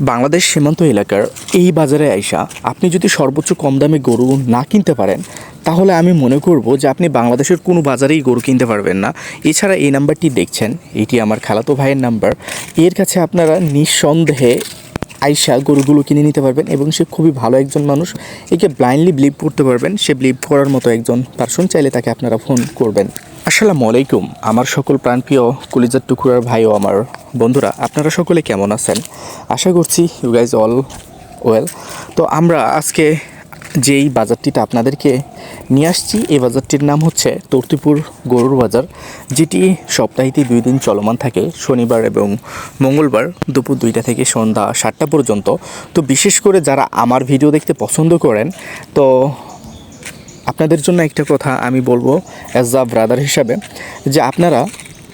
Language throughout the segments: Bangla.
বাংলাদেশ সীমান্ত এলাকার এই বাজারে আইসা আপনি যদি সর্বোচ্চ কম দামে গরু না কিনতে পারেন, তাহলে আমি মনে করব যে আপনি বাংলাদেশের কোনো বাজারেই গরু কিনতে পারবেন না। এছাড়া এই নাম্বারটি দেখছেন, এটি আমার খালাতো ভাইয়ের নাম্বার। এর কাছে আপনারা নিঃসন্দেহে আইসা গরুগুলো কিনে নিতে পারবেন এবং সে খুবই ভালো একজন মানুষ। একে ব্লাইন্ডলি বিলিভ করতে পারবেন। সে বিলিভ করার মতো একজন পার্সন চাইলে তাকে আপনারা ফোন করবেন। আসসালামু আলাইকুম। আমার সকল প্রাণপ্রিয় কলিজার টুকুরার ভাই ও আমার বন্ধুরা, আপনারা সকলে কেমন আছেন? আশা করছি ইউ গাইজ অল ওয়েল তো আমরা আজকে যেই বাজারটিটা আপনাদেরকে নিয়ে আসছি, এই বাজারটির নাম হচ্ছে তর্তিপুর গরুর বাজার, যেটি সপ্তাহেতে দুই দিন চলমান থাকে, শনিবার এবং মঙ্গলবার দুপুর দুইটা থেকে সন্ধ্যা সাতটা পর্যন্ত। তো বিশেষ করে যারা আমার ভিডিও দেখতে পছন্দ করেন, তো আপনাদের জন্য একটা কথা আমি বলব অ্যাজ আ ব্রাদার হিসাবে, যে আপনারা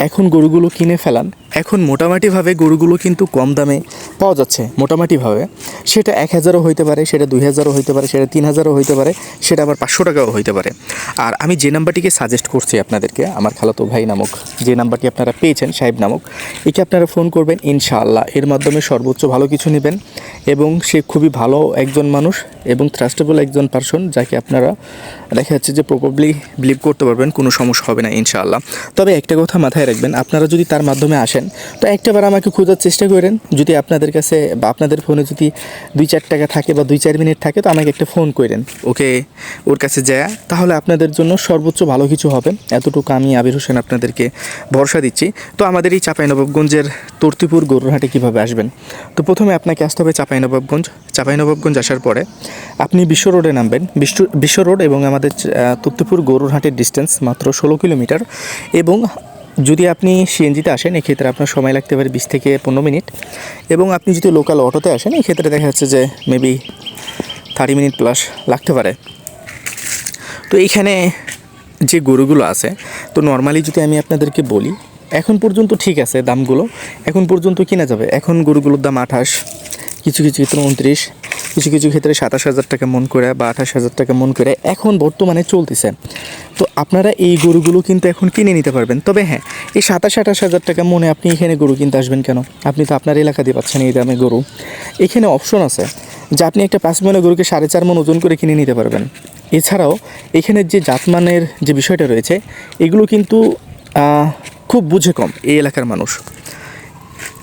এখন গরুগুলো কিনে ফেলান এখন মোটামুটিভাবে গরুগুলো কিন্তু কম দামে পাওয়া যাচ্ছে, মোটামুটিভাবে। সেটা এক হাজারও হইতে পারে, সেটা দুই হাজারও হইতে পারে, সেটা তিন হাজারও হইতে পারে, সেটা আবার পাঁচশো টাকাও হইতে পারে। আর আমি যে নাম্বারটিকে সাজেস্ট করছি আপনাদেরকে, আমার খালাতো ভাই নামক, যে নাম্বারটি আপনারা পেয়েছেন, সাহেব নামক, একে আপনারা ফোন করবেন, ইনশাআল্লাহ। এর মাধ্যমে সর্বোচ্চ ভালো কিছু নেবেন এবং সে খুবই ভালো একজন মানুষ এবং থ্রাস্টেবল একজন পারসন যাকে আপনারা দেখা যাচ্ছে যে প্রপাবলি বিলিভ করতে পারবেন, কোনো সমস্যা হবে না, ইনশাআল্লাহ। তবে একটা কথা মাথায় রাখবেন, আপনারা যদি তার মাধ্যমে আসেন তো একটাবার আমাকে খোঁজার চেষ্টা করেন, যদি আপনাদের কাছে বা আপনাদের ফোনে যদি দুই চার টাকা থাকে বা দুই চার মিনিট থাকে, তো আমাকে একটা ফোন করেন। ওকে, ওর কাছে যায়। তাহলে আপনাদের জন্য সর্বোচ্চ ভালো কিছু হবে। এতটুকু আমি আবির হোসেন আপনাদেরকে ভরসা দিচ্ছি। তো আমাদের এই চাঁপাইনবাবগঞ্জের তর্তিপুর গরুরহাটে কীভাবে আসবেন? তো প্রথমে আপনাকে আসতে হবে চাঁপাইনবাবগঞ্জ। চাঁপাইনবাবগঞ্জ আসার পরে আপনি বিশ্ব রোডে নামবেন। বিশ্ব বিশ্ব রোড এবং আমাদের তর্তিপুর গরুরহাটের ডিস্টেন্স মাত্র ষোলো কিলোমিটার এবং যদি আপনি সিএনজিতে আসেন, এক্ষেত্রে আপনার সময় লাগতে পারে বিশ থেকে পনেরো মিনিট। এবং আপনি যদি লোকাল অটোতে আসেন, এক্ষেত্রে দেখা যাচ্ছে যে মেবি থার্টি মিনিট প্লাস লাগতে পারে। তো এইখানে যে গরুগুলো আছে, তো নর্মালি যদি আমি আপনাদেরকে বলি, এখন পর্যন্ত ঠিক আছে দামগুলো। এখন পর্যন্ত কিনা যাবে। এখন গরুগুলোর দাম আঠাশ, কিছু কিছু ক্ষেত্রে উনত্রিশ কিছু কিছু ক্ষেত্রে সাতাশ হাজার টাকা মন করে বা আঠাশ হাজার টাকা মন করে এখন বর্তমানে চলতেছে। তো আপনারা এই গরুগুলো কিন্তু এখন কিনে নিতে পারবেন। তবে হ্যাঁ এই সাতাশ, আঠাশ হাজার টাকা মনে আপনি এখানে গরু কিনতে আসবেন কেন? আপনি তো আপনার এলাকা দিয়ে পাচ্ছেন এই দামে গরু। এখানে অপশন আছে যে আপনি একটা পাঁচ মনে গরুকে সাড়ে চার মন ওজন করে কিনে নিতে পারবেন। এছাড়াও এখানের যে জাতমানের যে বিষয়টা রয়েছে, এগুলো কিন্তু খুব বুঝে কম এই এলাকার মানুষ।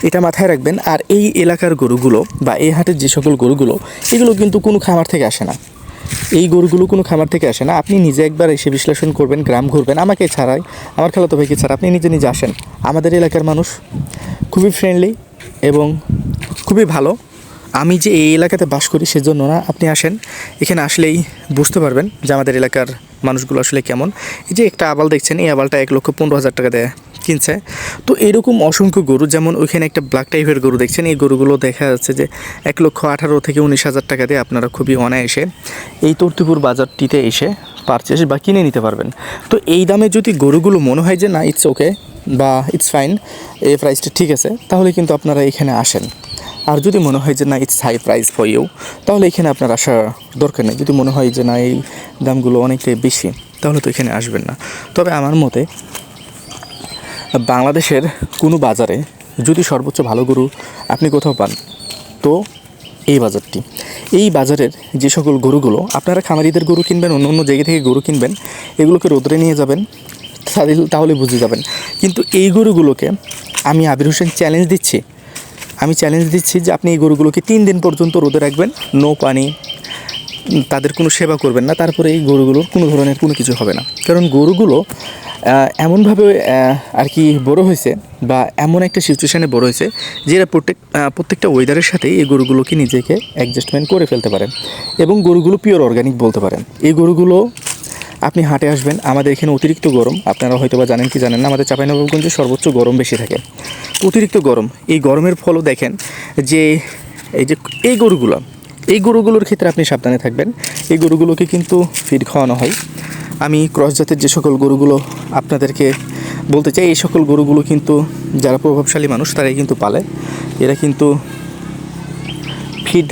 এটা মাথায় রাখবেন, আর এই এলাকার গরুগুলো বা এই হাটের যে সকল গরুগুলো, এগুলো কিন্তু কোনো খামার থেকে আসে না। এই গরুগুলো কোনো খামার থেকে আসে না। আপনি নিজে একবার এসে বিশ্লেষণ করবেন, গ্রাম ঘুরবেন, আমাকে ছাড়াই, আমার খালাতো ভাইকে ছাড়া আপনি নিজে নিজে আসেন। আমাদের এলাকার মানুষ খুবই ফ্রেন্ডলি এবং খুবই ভালো। আমি যে এই এলাকাতে বাস করি সেজন্য না, আপনি আসেন। এখানে আসলেই বুঝতে পারবেন যে আমাদের এলাকার মানুষগুলো আসলে কেমন। এই যে একটা আবাল দেখছেন, এই আবালটা এক লক্ষ পনেরো হাজার টাকা দেয়। কিনছে। তো এরকম অসংখ্য গরু, যেমন ওইখানে একটা ব্ল্যাক টাইপের গরু দেখছেন, এই গরুগুলো দেখা যাচ্ছে যে এক লক্ষ আঠারো থেকে উনিশ হাজার টাকা দিয়ে আপনারা খুবই অনায়াসে এই তর্তিপুর বাজারটিতে এসে পারচেস বা কিনে নিতে পারবেন। তো এই দামে যদি গরুগুলো মনে হয় যে না ইটস ওকে বা ইটস ফাইন এই প্রাইসটা ঠিক আছে, তাহলে কিন্তু আপনারা এখানে আসেন। আর যদি মনে হয় যে না it's high price for you তাহলে এখানে আপনার আসার দরকার নেই। যদি মনে হয় যে না, এই দামগুলো অনেকটাই বেশি, তাহলে তো এখানে আসবেন না। তবে আমার মতে বাংলাদেশের কোনো বাজারে যদি সর্বোচ্চ ভালো গরু আপনি কোথাও পান, তো এই বাজারটি। এই বাজারের যে সকল গরুগুলো আপনারা খামারিদের গরু কিনবেন, অন্য অন্য জায়গা থেকে গরু কিনবেন, এগুলোকে রোদরে নিয়ে যাবেন, তাহলে- বুঝে যাবেন। কিন্তু এই গরুগুলোকে আমি আবির হোসেন চ্যালেঞ্জ দিচ্ছি। আমি চ্যালেঞ্জ দিচ্ছি যে আপনি এই গরুগুলোকে তিন দিন পর্যন্ত রোদে রাখবেন নো পানি, তাদের কোনো সেবা করবেন না, তারপরে এই গরুগুলোর কোনো ধরনের কোনো কিছু হবে না। কারণ গরুগুলো এমনভাবে আর কি বড় হয়েছে বা এমন একটা সিচুয়েশানে বড় হয়েছে যেটা প্রত্যেক প্রত্যেকটা ওয়েদারের সাথেই এই গরুগুলোকে নিজেকে অ্যাডজাস্টমেন্ট করে ফেলতে পারেন এবং গরুগুলো পিওর অর্গানিক বলতে পারেন। এই গরুগুলো আপনি হাটে আসবেন, আমাদের এখানে অতিরিক্ত গরম, আপনারা হয়তো বা জানেন কি জানেন না, আমাদের চাঁপাইনবাবগঞ্জে সর্বোচ্চ গরম বেশি থাকে। অতিরিক্ত গরম, এই গরমের ফলও দেখেন যে এই যে এই গরুগুলো, এই গরুগুলোর ক্ষেত্রে আপনি সাবধানে থাকবেন। এই গরুগুলোকে কিন্তু ফিড খাওয়ানো হয়। আমি ক্রস জাতের যে সকল গরুগুলো আপনাদেরকে বলতে চাই, এই সকল গরুগুলো কিন্তু যারা প্রভাবশালী মানুষ, তারাই কিন্তু পালে। এরা কিন্তু ফিড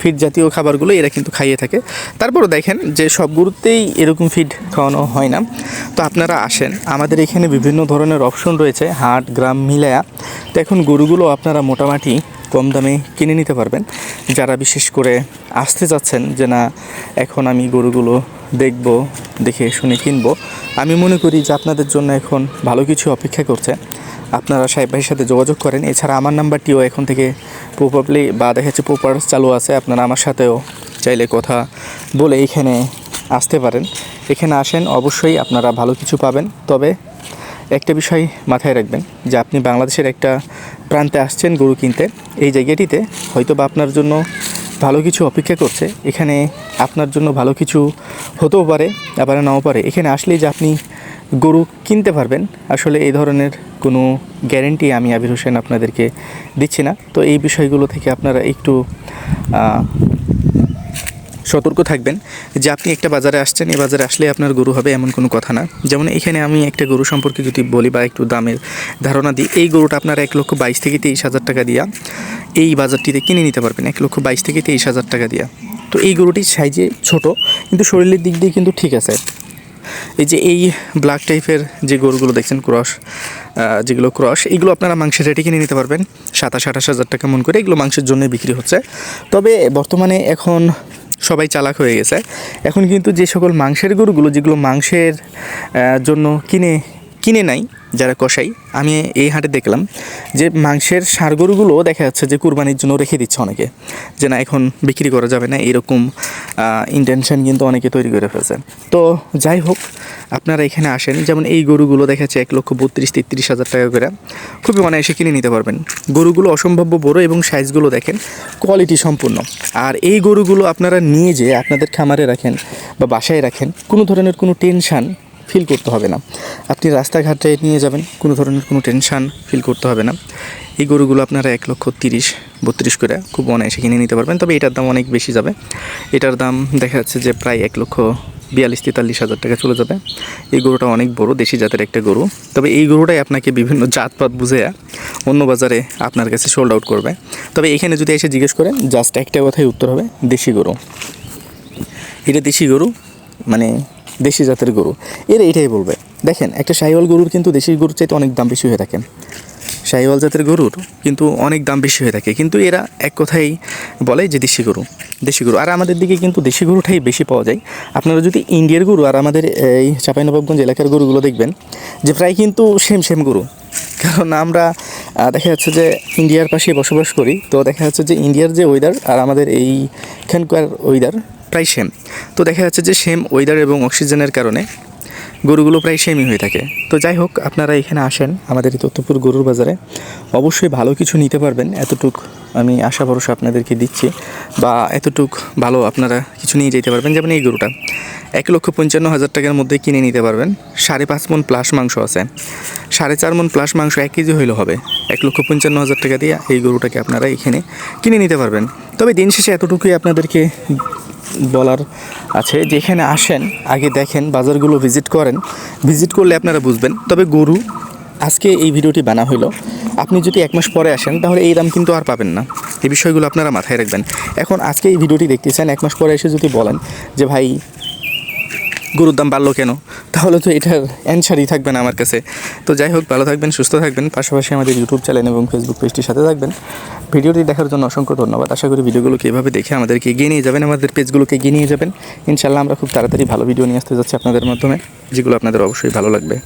ফিড জাতীয় খাবারগুলো এরা কিন্তু খাইয়ে থাকে। তারপরও দেখেন যে সব গরুতেই এরকম ফিড খাওয়ানো হয় না। তো আপনারা আসেন, আমাদের এখানে বিভিন্ন ধরনের অপশন রয়েছে, হাট, গ্রাম, মিলায়া। তো এখন গরুগুলো আপনারা মোটামুটি কম দামে কিনে নিতে পারবেন। যারা বিশেষ করে আসতে চাচ্ছেন যে না, এখন আমি গরুগুলো দেখব, দেখে শুনে কিনবো। আমি মনে করি যে আপনাদের জন্য এখন ভালো কিছু অপেক্ষা করছে। আপনারা সাহেব ভাইয়ের সাথে যোগাযোগ করেন। এছাড়া আমার নাম্বারটিও এখন থেকে প্রপারলি বা দেখা যাচ্ছে প্রপার চালু আছে। আপনারা আমার সাথেও চাইলে কথা বলে এখানে আসতে পারেন। এখানে আসেন, অবশ্যই আপনারা ভালো কিছু পাবেন। তবে একটা বিষয় মাথায় রাখবেন যে আপনি বাংলাদেশের একটা প্রান্তে আসছেন, গরু কিনতে। এই জায়গাটিতে হয়তো বা আপনার জন্য ভালো কিছু অপেক্ষা করছে। এখানে আপনার জন্য ভালো কিছু হতেও পারে, আবার নাও পারে। এখানে আসলেই যে আপনি গরু কিনতে পারবেন, আসলে এই ধরনের কোনো গ্যারেন্টি আমি আবির হোসেন আপনাদেরকে দিচ্ছি না। তো এই বিষয়গুলো থেকে আপনারা একটু সতর্ক থাকবেন যে আপনি একটা বাজারে আসছেন, এই বাজারে আসলে আপনার গরু হবে এমন কোনো কথা না। যেমন এখানে আমি একটা গরু সম্পর্কে যদি বলি বা একটু দামের ধারণা দিই, এই গরুটা আপনার এক লক্ষ বাইশ থেকে তেইশ হাজার টাকা দিয়া এই বাজারটিতে কিনে নিতে পারবেন, এক লক্ষ বাইশ থেকে তেইশ হাজার টাকা দিয়া। তো এই গরুটি সাইজে ছোট, কিন্তু শরীরের দিক দিয়ে কিন্তু ঠিক আছে। এই যে এই ব্ল্যাক টাইপের যে গরুগুলো দেখছেন, ক্রস যেগুলো ক্রস, এগুলো আপনারা মাংসের রেটে কিনে নিতে পারবেন। সাতাশ, আঠাশ হাজার টাকা মন করে এগুলো মাংসের জন্য বিক্রি হচ্ছে। তবে বর্তমানে এখন সবাই চালাক হয়ে গেছে। এখন কিন্তু যে সকল মাংসের গরুগুলো, যেগুলো মাংসের জন্য কিনে কিনে নাই যারা কষাই আমি এই হাটে দেখলাম যে মাংসের সার গরুগুলো দেখা যাচ্ছে যে কুরবানির জন্য রেখে দিচ্ছে অনেকে, যে না এখন বিক্রি করা যাবে না, এরকম ইন্টেনশন কিন্তু অনেকে তৈরি করে ফেলছে। তো যাই হোক, আপনারা এখানে আসেন, যেমন এই গরুগুলো দেখা যাচ্ছে এক লক্ষ বত্রিশ, তেত্রিশ হাজার টাকা করে, খুবই অনায়াসে কিনে নিতে পারবেন। গরুগুলো অসম্ভাব্য বড় এবং সাইজগুলো দেখেন কোয়ালিটি সম্পূর্ণ। আর এই গরুগুলো আপনারা নিয়ে যেয়ে আপনাদের খামারে রাখেন বা বাসায় রাখেন, কোনো ধরনের কোনো টেনশান ফিল করতে হবে না। আপনি রাস্তাঘাটে নিয়ে যাবেন, কোনো ধরনের কোনো টেনশান ফিল করতে হবে না। এই গরুগুলো আপনারা এক লক্ষ তিরিশ, বত্রিশ করে খুব অনায়াসে কিনে নিতে পারবেন, তবে এটার দাম অনেক বেশি যাবে। এটার দাম দেখা যাচ্ছে যে প্রায় এক লক্ষ বিয়াল্লিশ, তেতাল্লিশ হাজার টাকা চলে যাবে। এই গরুটা অনেক বড়, দেশি জাতের একটা গরু। তবে এই গরুটাই আপনাকে বিভিন্ন জাতপাত বুঝে অন্য বাজারে আপনার কাছে সোল্ড আউট করবে। তবে এখানে যদি এসে জিজ্ঞেস করেন জাস্ট একটা কথাই উত্তর হবে, দেশি গরু। এটা দেশি গরু মানে দেশি জাতের গরু। এরা এটাই বলবে। দেখেন, একটা শাহিওয়াল গরুর কিন্তু দেশি গরুর চাইতে অনেক দাম বেশি হয়ে থাকে। শাহিওয়াল জাতের গরুর কিন্তু অনেক দাম বেশি হয়ে থাকে। কিন্তু এরা এক কথাই বলে যে দেশি গরু দেশি গরু। আর আমাদের দিকে কিন্তু দেশি গরুটাই বেশি পাওয়া যায়। আপনারা যদি ইন্ডিয়ার গরু আর আমাদের এই চাঁপাইনবাবগঞ্জ এলাকার গরুগুলো দেখবেন, যে প্রায় কিন্তু সেম সেম গরু। কারণ আমরা দেখা যাচ্ছে যে ইন্ডিয়ার পাশে বসবাস করি। তো দেখা যাচ্ছে যে ইন্ডিয়ার যে ওয়েদার আর আমাদের এইখানকার ওয়েদার প্রায় সেম তো দেখা যাচ্ছে যে সেম ওয়েদার এবং অক্সিজেনের কারণে গরুগুলো প্রায় সেমই হয়ে থাকে। তো যাই হোক, আপনারা এখানে আসেন আমাদের এই তত্ত্বপুর গরুর বাজারে। অবশ্যই ভালো কিছু নিতে পারবেন, এতটুক আমি আশা ভরসা আপনাদেরকে দিচ্ছি বা এতটুক ভালো আপনারা কিছু নিয়ে যেতে পারবেন যেমন এই গরুটা। এক লক্ষ পঞ্চান্ন হাজার টাকার মধ্যে কিনে নিতে পারবেন। সাড়ে পাঁচ মন প্লাস মাংস আছে। সাড়ে চার মন প্লাস মাংস এক কেজি হইলে হবে। এক লক্ষ পঞ্চান্ন হাজার টাকা দিয়ে এই গরুটাকে আপনারা এখানে কিনে নিতে পারবেন। তবে দিন শেষে এতটুকুই আপনাদেরকে বলার আছে। যেখানে আসেন, আগে দেখেন, বাজারগুলো ভিজিট করেন। ভিজিট করলে আপনারা বুঝবেন। তবে গরু আজকে এই ভিডিওটি বানা হইল। আপনি যদি এক মাস পরে আসেন, তাহলে এই দাম কিন্তু আর পাবেন না। এই বিষয়গুলো আপনারা মাথায় রাখবেন। এখন আজকে এই ভিডিওটি দেখতেছেন। এক মাস পরে এসে যদি বলেন যে, ভাই গরুর দাম বাড়লো কেন? তাহলে তো এটার অ্যান্সারই থাকবে না আমার কাছে। তো যাই হোক, ভালো থাকবেন, সুস্থ থাকবেন। পাশাপাশি আমাদের ইউটিউব চ্যানেল এবং ফেসবুক পেজটির সাথে থাকবেন। ভিডিওটি দেখার জন্য অসংখ্য ধন্যবাদ। আশা করি ভিডিওগুলোকে এভাবে দেখে আমাদেরকে এগিয়ে নিয়ে যাবেন, আমাদের পেজগুলোকে এগিয়ে নিয়ে যাবেন। ইনশাল্লাহ আমরা খুব তাড়াতাড়ি ভালো ভিডিও নিয়ে আসতে যাচ্ছি আপনাদের মাধ্যমে, যেগুলো আপনাদের অবশ্যই ভালো লাগবে।